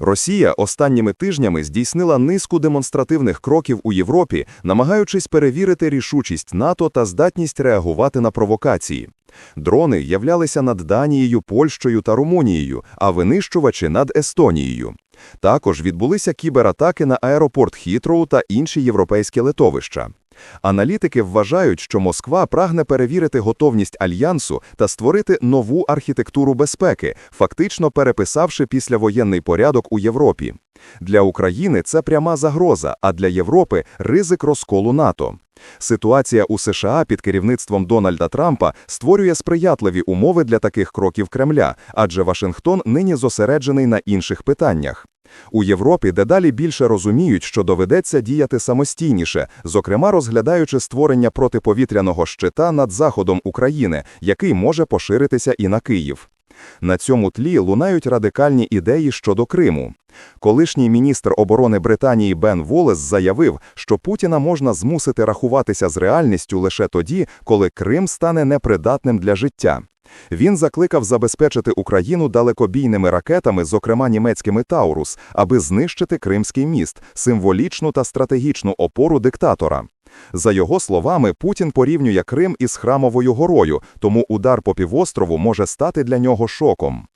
Росія останніми тижнями здійснила низку демонстративних кроків у Європі, намагаючись перевірити рішучість НАТО та здатність реагувати на провокації. Дрони являлися над Данією, Польщею та Румунією, а винищувачі над Естонією. Також відбулися кібератаки на аеропорт Хітроу та інші європейські литовища. Аналітики вважають, що Москва прагне перевірити готовність альянсу та створити нову архітектуру безпеки, фактично переписавши післявоєнний порядок у Європі. Для України це пряма загроза, а для Європи ризик розколу НАТО. Ситуація у США під керівництвом Дональда Трампа створює сприятливі умови для таких кроків Кремля, адже Вашингтон нині зосереджений на інших питаннях. У Європі дедалі більше розуміють, що доведеться діяти самостійніше, зокрема розглядаючи створення протиповітряного щита над заходом України, який може поширитися і на Київ. На цьому тлі лунають радикальні ідеї щодо Криму. Колишній міністр оборони Британії Бен Волес заявив, що Путіна можна змусити рахуватися з реальністю лише тоді, коли Крим стане непридатним для життя. Він закликав забезпечити Україну далекобійними ракетами, зокрема німецькими Таурус, аби знищити Кримський міст, символічну та стратегічну опору диктатора. За його словами, Путін порівнює Крим із храмовою горою, тому удар по півострову може стати для нього шоком.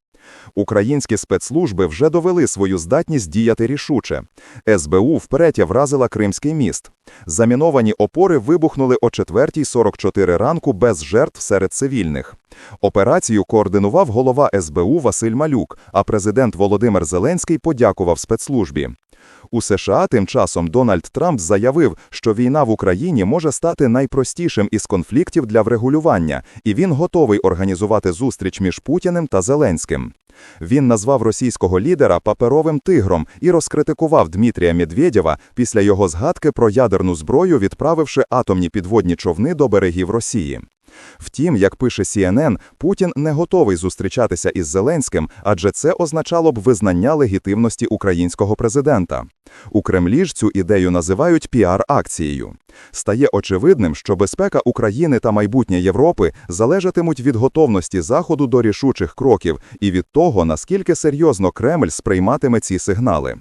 Українські спецслужби вже довели свою здатність діяти рішуче. СБУ вперед вразила Кримський міст. Заміновані опори вибухнули о 4.44 ранку без жертв серед цивільних. Операцію координував голова СБУ Василь Малюк, а президент Володимир Зеленський подякував спецслужбі. У США тим часом Дональд Трамп заявив, що війна в Україні може стати найпростішим із конфліктів для врегулювання, і він готовий організувати зустріч між Путіним та Зеленським. Він назвав російського лідера паперовим тигром і розкритикував Дмитрія Медведєва після його згадки про ядерну зброю, відправивши атомні підводні човни до берегів Росії. Втім, як пише CNN, Путін не готовий зустрічатися із Зеленським, адже це означало б визнання легітимності українського президента. У Кремлі ж цю ідею називають піар-акцією. Стає очевидним, що безпека України та майбутнє Європи залежатимуть від готовності Заходу до рішучих кроків і від того, наскільки серйозно Кремль сприйматиме ці сигнали.